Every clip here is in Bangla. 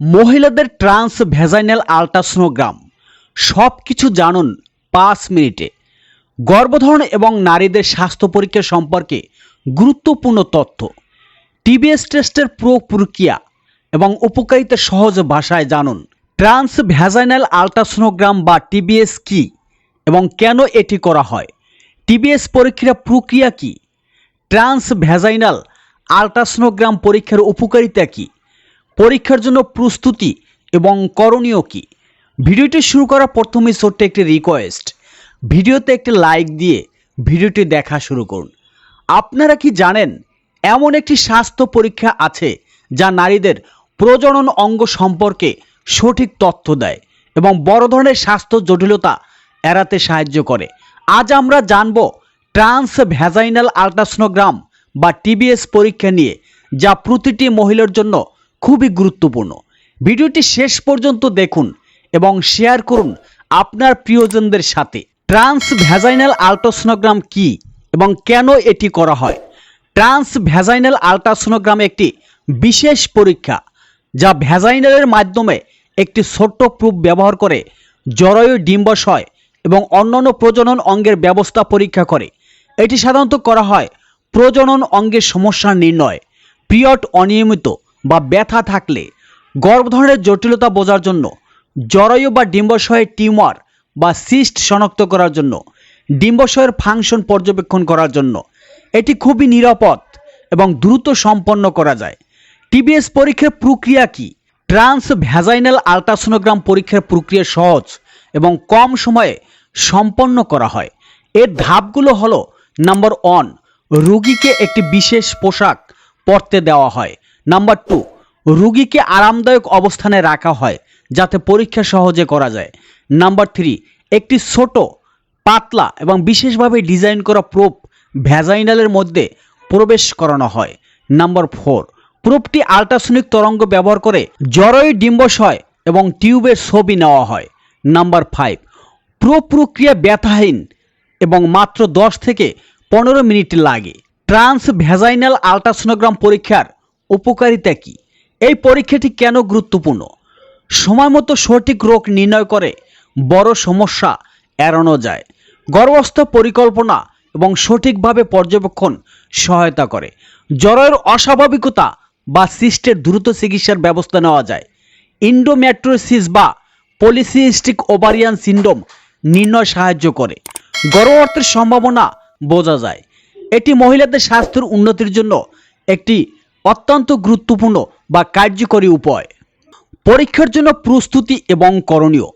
মহিলাদের ট্রান্স ভেজাইনাল আলট্রাসোনোগ্রাম। সব কিছু জানুন পাঁচ মিনিটে। গর্ভধারণ এবং নারীদের স্বাস্থ্য পরীক্ষা সম্পর্কে গুরুত্বপূর্ণ তথ্য। টিবিএস টেস্টের পুরো প্রক্রিয়া এবং উপকারিতা সহজ ভাষায় জানুন। ট্রান্স ভ্যাজাইনাল আলট্রাসোনোগ্রাম বা টিবিএস কি এবং কেন এটি করা হয়? টিবিএস পরীক্ষার প্রক্রিয়া কি? ট্রান্স ভ্যাজাইনাল আলট্রাসোনোগ্রাম পরীক্ষার উপকারিতা কী? পরীক্ষার জন্য প্রস্তুতি এবং করণীয় কি? ভিডিওটি শুরু করার প্রথমেই ছোট্ট একটি রিকোয়েস্ট ভিডিওতে একটি লাইক দিয়ে ভিডিওটি দেখা শুরু করুন। আপনারা কি জানেন, এমন একটি স্বাস্থ্য পরীক্ষা আছে যা নারীদের প্রজনন অঙ্গ সম্পর্কে সঠিক তথ্য দেয় এবং বড় ধরনের স্বাস্থ্য জটিলতা এড়াতে সাহায্য করে। আজ আমরা জানব ট্রান্স ভ্যাজাইনাল আলট্রাসোনোগ্রাম বা টিবিএস পরীক্ষা নিয়ে, যা প্রতিটি মহিলার জন্য খুবই গুরুত্বপূর্ণ। ভিডিওটি শেষ পর্যন্ত দেখুন এবং শেয়ার করুন আপনার প্রিয়জনদের সাথে। ট্রান্স ভ্যাজাইনাল আলট্রাসোনোগ্রাম কি এবং কেন এটি করা হয়? ট্রান্স ভ্যাজাইনাল আলট্রাসোনোগ্রাম একটি বিশেষ পরীক্ষা যা ভ্যাজাইনালের মাধ্যমে একটি ছোট্ট প্রুফ ব্যবহার করে জরায়ু ডিম্বাশয় এবং অন্যান্য প্রজনন অঙ্গের ব্যবস্থা পরীক্ষা করে। এটি সাধারণত করা হয় প্রজনন অঙ্গের সমস্যা নির্ণয়, পিরিয়ড অনিয়মিত বা ব্যথা থাকলে গর্ভধারণের জটিলতা বোঝার জন্য জরায়ু বা ডিম্বাশয়ের টিউমার বা সিস্ট শনাক্ত করার জন্য ডিম্বাশয়ের ফাংশন পর্যবেক্ষণ করার জন্য এটি খুবই নিরাপদ এবং দ্রুত সম্পন্ন করা যায়। টিবিএস পরীক্ষার প্রক্রিয়া কি? ট্রান্স ভ্যাজাইনাল আলট্রাসোনোগ্রাম পরীক্ষার প্রক্রিয়া সহজ এবং কম সময়ে সম্পন্ন করা হয়। এর ধাপগুলো হলো, নাম্বার ওয়ান, রোগীকে একটি বিশেষ পোশাক পরতে দেওয়া হয়। নাম্বার টু রুগীকে আরামদায়ক অবস্থানে রাখা হয় যাতে পরীক্ষা সহজে করা যায়। নাম্বার থ্রি একটি ছোট, পাতলা এবং বিশেষভাবে ডিজাইন করা প্রোপ ভ্যাজাইনালের মধ্যে প্রবেশ করানো হয়। নাম্বার ফোর প্রোপটি আল্ট্রাসনিক তরঙ্গ ব্যবহার করে জরয় ডিম্বশয় এবং টিউবের ছবি নেওয়া হয়। নাম্বার ফাইভ প্রো প্রক্রিয়া ব্যথাহীন এবং মাত্র দশ থেকে পনেরো মিনিট লাগে। ট্রান্স ভ্যাজাইনাল আলট্রাসোনোগ্রাম পরীক্ষার উপকারিতা কী? এই পরীক্ষাটি কেন গুরুত্বপূর্ণ? সময় মতো সঠিক রোগ নির্ণয় করে বড় সমস্যা এড়ানো যায়। গর্ভস্থ পরিকল্পনা এবং সঠিকভাবে পর্যবেক্ষণ সহায়তা করে। জ্বরের অস্বাভাবিকতা বা সিস্টের দ্রুত চিকিৎসার ব্যবস্থা নেওয়া যায়। ইন্ডোম্যাট্রোসিস বা পলিসিস্টিক ওভারিয়ান সিন্ড্রোম নির্ণয় সাহায্য করে। গর্ভপাতের সম্ভাবনা বোঝা যায়। এটি মহিলাদের স্বাস্থ্যের উন্নতির জন্য একটি অত্যন্ত গুরুত্বপূর্ণ বা কার্যকরী উপায়। পরীক্ষার জন্য প্রস্তুতি এবং করণীয়।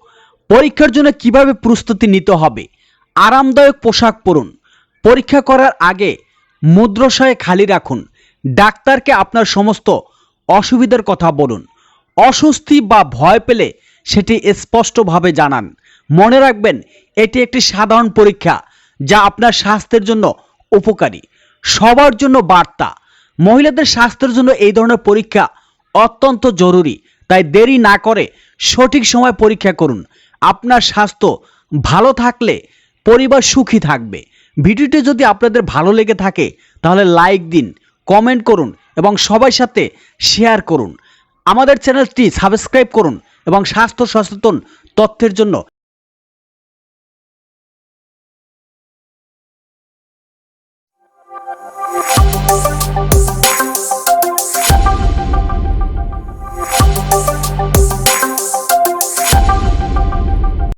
পরীক্ষার জন্য কীভাবে প্রস্তুতি নিতে হবে? আরামদায়ক পোশাক পরুন। পরীক্ষা করার আগে মুদ্রশয়ে খালি রাখুন। ডাক্তারকে আপনার সমস্ত অসুবিধার কথা বলুন। অস্বস্তি বা ভয় পেলে সেটি স্পষ্টভাবে জানান। মনে রাখবেন, এটি একটি সাধারণ পরীক্ষা যা আপনার স্বাস্থ্যের জন্য উপকারী। সবার জন্য বার্তা। মহিলাদের স্বাস্থ্যের জন্য এই ধরনের পরীক্ষা অত্যন্ত জরুরি, তাই দেরি না করে সঠিক সময় পরীক্ষা করুন। আপনার স্বাস্থ্য ভালো থাকলে পরিবার সুখী থাকবে। ভিডিওটি যদি আপনাদের ভালো লেগে থাকে, তাহলে লাইক দিন, কমেন্ট করুন এবং সবার সাথে শেয়ার করুন। আমাদের চ্যানেলটি সাবস্ক্রাইব করুন এবং স্বাস্থ্য সচেতন তথ্যের জন্য